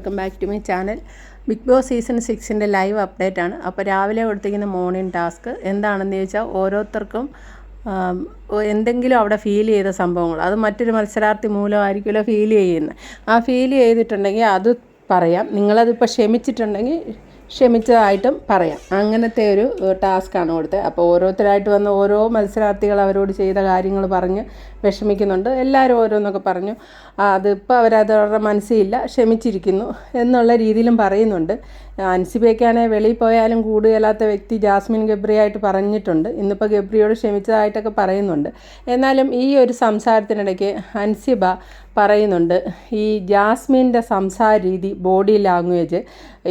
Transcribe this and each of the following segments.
Welcome back to my channel Bigg Boss season സിക്സിന്റെ live update ആണ്. അപ്പോൾ രാവിലെ കൊടുത്തിരിക്കുന്ന മോർണിംഗ് ടാസ്ക് എന്താണെന്ന് ചോദിച്ചാൽ ഓരോരുത്തർക്കും എന്തെങ്കിലും അവിടെ ഫീൽ ചെയ്ത സംഭവങ്ങൾ. അത് മറ്റൊരു മത്സരാർത്ഥി മൂലമായിരിക്കുമല്ലോ ഫീൽ ചെയ്യുന്നത്. ആ ഫീൽ ചെയ്തിട്ടുണ്ടെങ്കിൽ അത് പറയാം. നിങ്ങളതിപ്പോൾ ക്ഷമിച്ചിട്ടുണ്ടെങ്കിൽ ക്ഷമിച്ചതായിട്ടും പറയാം. അങ്ങനത്തെ ഒരു ടാസ്ക്കാണ് കൊടുത്തത് അപ്പോൾ ഓരോരുത്തരായിട്ട് വന്ന് ഓരോ മത്സരാർത്ഥികൾ അവരോട് ചെയ്ത കാര്യങ്ങൾ പറഞ്ഞ് വിഷമിക്കുന്നുണ്ട്. എല്ലാവരും ഓരോന്നൊക്കെ പറഞ്ഞു. അതിപ്പോൾ അവരത് അവരുടെ മനസ്സിലില്ല. ക്ഷമിച്ചിരിക്കുന്നു എന്നുള്ള രീതിയിലും പറയുന്നുണ്ട്. അൻസിബയ്ക്കാണെ വെളിയിൽ പോയാലും കൂടുകയില്ലാത്ത വ്യക്തി ജാസ്മിൻ ഗബ്രിയായിട്ട് പറഞ്ഞിട്ടുണ്ട്. ഇന്നിപ്പോൾ ഗബ്രിയോട് ക്ഷമിച്ചതായിട്ടൊക്കെ പറയുന്നുണ്ട്. എന്നാലും ഈ ഒരു സംസാരത്തിനിടയ്ക്ക് അൻസിബ പറയുന്നുണ്ട് ഈ ജാസ്മിന്റെ സംസാര രീതി ബോഡി ലാംഗ്വേജ്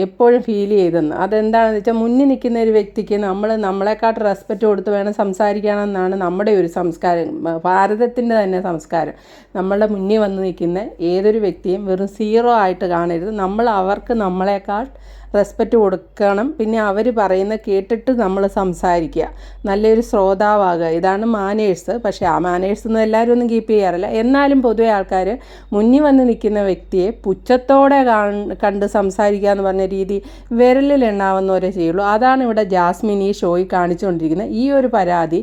എപ്പോഴും ഫീൽ ചെയ്തെന്ന്. അതെന്താണെന്ന് വെച്ചാൽ മുന്നിൽ നിൽക്കുന്ന ഒരു വ്യക്തിക്ക് നമ്മൾ നമ്മളെക്കാട്ട് റെസ്പെക്റ്റ് കൊടുത്ത് വേണം സംസാരിക്കണമെന്നാണ് നമ്മുടെ ഒരു സംസ്കാരം. ഭാരതത്തിന്റെ തന്നെ സംസ്കാരം. നമ്മളുടെ മുന്നിൽ വന്ന് നിൽക്കുന്ന ഏതൊരു വ്യക്തിയും വെറും സീറോ ആയിട്ട് കാണരുത്. നമ്മൾ അവർക്ക് നമ്മളെക്കാൾ റെസ്പെക്റ്റ് കൊടുക്കണം. പിന്നെ അവർ പറയുന്ന കേട്ടിട്ട് നമ്മൾ സംസാരിക്കുക. നല്ലൊരു ശ്രോതാവാകുക. ഇതാണ് മാനേഴ്സ് പക്ഷേ ആ മാനേഴ്സ് ഒന്നും എല്ലാവരും ഒന്നും കീപ്പ് ചെയ്യാറില്ല. എന്നാലും പൊതുവെ ആൾക്കാർ മുന്നിൽ വന്ന് നിൽക്കുന്ന വ്യക്തിയെ പുച്ഛത്തോടെ കാണ് കണ്ട് സംസാരിക്കുക എന്ന് പറഞ്ഞ രീതി വിരലിൽ എണ്ണാവുന്നവരെ ചെയ്യുള്ളൂ. അതാണ് ഇവിടെ ജാസ്മിൻ ഈ ഷോയിൽ കാണിച്ചുകൊണ്ടിരിക്കുന്നത്. ഈ ഒരു പരാതി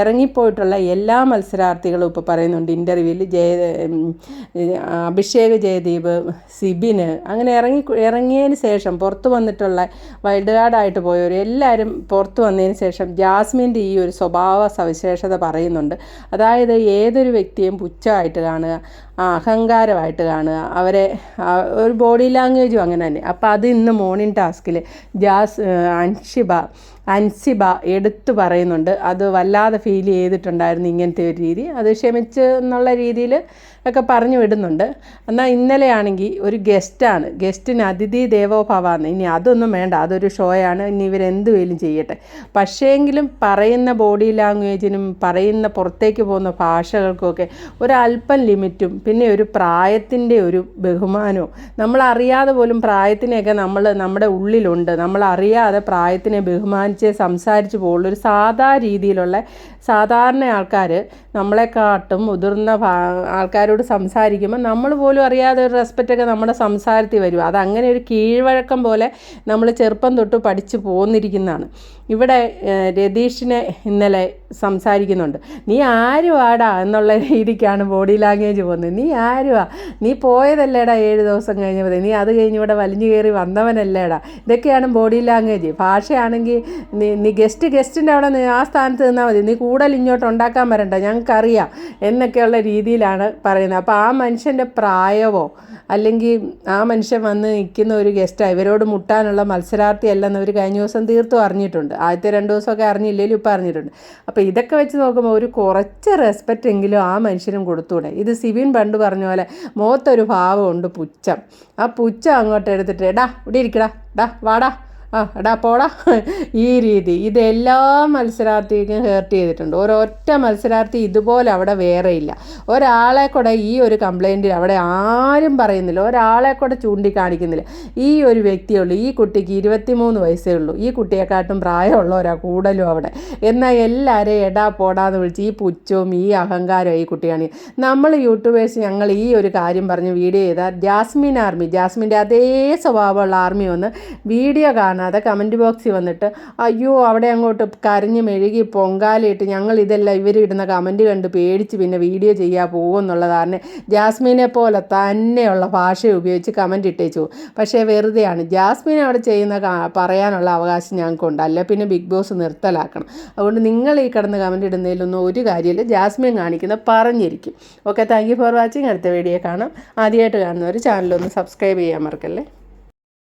ഇറങ്ങിപ്പോയിട്ടുള്ള എല്ലാ മത്സരാർത്ഥികളും ഇപ്പോൾ പറയുന്നുണ്ട്. ഇന്റർവ്യൂവിൽ ജയ അഭിഷേക് ജയദീപ് സിബിന് അങ്ങനെ ഇറങ്ങി ഇറങ്ങിയതിന് ശേഷം പുറത്ത് വന്നിട്ടുള്ള വൈൽഡ് കാർഡായിട്ട് പോയവർ എല്ലാവരും പുറത്ത് വന്നതിന് ശേഷം ജാസ്മിന്റെ ഈ ഒരു സ്വഭാവ സവിശേഷത പറയുന്നുണ്ട്. അതായത് ഏതൊരു വ്യക്തിയും പുച്ഛമായിട്ട് കാണുക അഹങ്കാരമായിട്ട് കാണുക. അവരെ ഒരു ബോഡി ലാംഗ്വേജും അങ്ങനെ തന്നെ. അപ്പോൾ അത് ഇന്ന് മോർണിംഗ് ടാസ്കിൽ ജാസ് അൻഷിബ അൻസിബ എടുത്തു പറയുന്നുണ്ട്. അത് വല്ലാതെ ഫീൽ ചെയ്തിട്ടുണ്ടായിരുന്നു ഇങ്ങനത്തെ ഒരു രീതി. അത് ക്ഷമിച്ച് എന്നുള്ള രീതിയിൽ ഒക്കെ പറഞ്ഞു വിടുന്നുണ്ട്. എന്നാൽ ഇന്നലെയാണെങ്കിൽ ഒരു ഗസ്റ്റാണ് ഗസ്റ്റിന് അതിഥി ദേവോ ഭവാന്ന് ഇനി അതൊന്നും വേണ്ട. അതൊരു ഷോയാണ് ഇനി ഇവരെന്ത് വേലും ചെയ്യട്ടെ. പക്ഷേങ്കിലും പറയുന്ന ബോഡി ലാംഗ്വേജിനും പറയുന്ന പുറത്തേക്ക് പോകുന്ന ഭാഷകൾക്കുമൊക്കെ ഒരല്പം ലിമിറ്റും പിന്നെ ഒരു പ്രായത്തിന്റെ ഒരു ബഹുമാനവും. നമ്മളറിയാതെ പോലും പ്രായത്തിനെയൊക്കെ നമ്മൾ നമ്മുടെ ഉള്ളിലുണ്ട്. നമ്മളറിയാതെ പ്രായത്തിനെ ബഹുമാനിച്ച് സംസാരിച്ച് പോകുള്ളൊരു സാധാ രീതിയിലുള്ള സാധാരണ ആൾക്കാർ നമ്മളെക്കാട്ടും മുതിർന്ന ആൾക്കാരോട് സംസാരിക്കുമ്പോൾ നമ്മൾ പോലും അറിയാതെ ഒരു റെസ്പെക്റ്റൊക്കെ നമ്മുടെ സംസാരത്തിൽ വരും. അതങ്ങനെ ഒരു കീഴ്വഴക്കം പോലെ നമ്മൾ ചെറുപ്പം തൊട്ട് പഠിച്ചു പോന്നിരിക്കുന്നതാണ്. ഇവിടെ രതീഷിനെ ഇന്നലെ സംസാരിക്കുന്നുണ്ട്. നീ ആരുവാടാ എന്നുള്ള രീതിക്കാണ് ബോഡി ലാംഗ്വേജ് പോകുന്നത്. നീ ആരുവാ? നീ പോയതല്ലേടാ ഏഴ് ദിവസം കഴിഞ്ഞപ്പോൾ നീ അത് കഴിഞ്ഞ് ഇവിടെ വലിഞ്ഞു കയറി വന്നവനല്ലേടാ. ഇതൊക്കെയാണ് ബോഡി ലാംഗ്വേജ് ഭാഷയാണെങ്കിൽ നീ നീ ഗസ്റ്റ് ഗസ്റ്റിന്റെ അവിടെ ആ സ്ഥാനത്ത് നിന്നാൽ മതി. നീ കൂടുതൽ ഇങ്ങോട്ട് ഉണ്ടാക്കാൻ വരണ്ട. ഞങ്ങൾക്കറിയാം എന്നൊക്കെയുള്ള രീതിയിലാണ് പറയുന്നത്. അപ്പോൾ ആ മനുഷ്യന്റെ പ്രായമോ അല്ലെങ്കിൽ ആ മനുഷ്യൻ വന്ന് നിൽക്കുന്ന ഒരു ഗസ്റ്റാണ് ഇവരോട് മുട്ടാനുള്ള മത്സരാർത്ഥി അല്ലെന്ന് അവർ കഴിഞ്ഞ ദിവസം തീർത്തും അറിഞ്ഞിട്ടുണ്ട്. ആദ്യത്തെ രണ്ട് ദിവസമൊക്കെ അറിഞ്ഞില്ലെങ്കിലും ഇപ്പോൾ അറിഞ്ഞിട്ടുണ്ട്. അപ്പോൾ ഇതൊക്കെ വെച്ച് നോക്കുമ്പോൾ ഒരു കുറച്ച് റെസ്പെക്റ്റ് എങ്കിലും ആ മനുഷ്യനും കൊടുത്തൂടെ. ഇത് സിബിൻ പണ്ട് പറഞ്ഞ പോലെ മുഖത്തൊരു ഭാവമുണ്ട് പുച്ഛം. ആ പുച്ഛം അങ്ങോട്ട് എടുത്തിട്ട് ഡാ ഇവിടെ ഇരിക്കടാ ഡാ വാടാ. ആ എടാ പോടാ. ഈ രീതി. ഇതെല്ലാ മത്സരാർത്ഥിക്കും ഹേർട്ട് ചെയ്തിട്ടുണ്ട്. ഒരൊറ്റ മത്സരാർത്ഥി ഇതുപോലെ അവിടെ വേറെ ഇല്ല. ഒരാളെ കൂടെ ഈ ഒരു കംപ്ലൈന്റിൽ അവിടെ ആരും പറയുന്നില്ല. ഒരാളെ കൂടെ ചൂണ്ടിക്കാണിക്കുന്നില്ല. ഈ ഒരു വ്യക്തിയുള്ളൂ. ഈ കുട്ടിക്ക് ഇരുപത്തിമൂന്ന് വയസ്സേ ഉള്ളൂ. ഈ കുട്ടിയെക്കാട്ടും പ്രായമുള്ളവരാ കൂടുതലും അവിടെ. എന്നാൽ എല്ലാവരെയും എടാ പോടാന്ന് വിളിച്ച് ഈ പുച്ഛവും ഈ അഹങ്കാരവും ഈ കുട്ടിയാണ്. നമ്മൾ യൂട്യൂബേഴ്സ് ഞങ്ങൾ ഈ ഒരു കാര്യം പറഞ്ഞ് വീഡിയോ ചെയ്താൽ ജാസ്മിൻ ആർമി ജാസ്മിന്റെ അതേ സ്വഭാവമുള്ള ആർമി ഒന്ന് വീഡിയോ കാണാതെ കമന്റ് ബോക്സിൽ വന്നിട്ട് അയ്യോ അവിടെ അങ്ങോട്ട് കരഞ്ഞ് മെഴുകി പൊങ്കാലയിട്ട് ഞങ്ങൾ ഇതെല്ലാം ഇവർ ഇടുന്ന കമന്റ് കണ്ട് പേടിച്ച് പിന്നെ വീഡിയോ ചെയ്യാൻ പോകുമെന്നുള്ളതാണ് ജാസ്മിനെ പോലെ തന്നെയുള്ള ഭാഷ ഉപയോഗിച്ച് കമന്റ് ഇട്ടേച്ചു. പക്ഷേ വെറുതെയാണ്. ജാസ്മിൻ അവിടെ ചെയ്യുന്ന പറയാനുള്ള അവകാശം ഞങ്ങൾക്കുണ്ട്. അല്ല പിന്നെ ബിഗ് ബോസ് നിർത്തലാക്കണം. അതുകൊണ്ട് നിങ്ങൾ ഈ കിടന്ന് കമന്റ് ഇടുന്നതിലൊന്നും ഒരു കാര്യമില്ല. ജാസ്മിൻ കാണിക്കുന്ന പറഞ്ഞിരിക്കും. Okay thank you for watching അടുത്ത വീഡിയോ കാണാം. ആദ്യമായിട്ട് കാണുന്നവർ ചാനലൊന്ന് സബ്സ്ക്രൈബ് ചെയ്യാൻ മറക്കല്ലേ?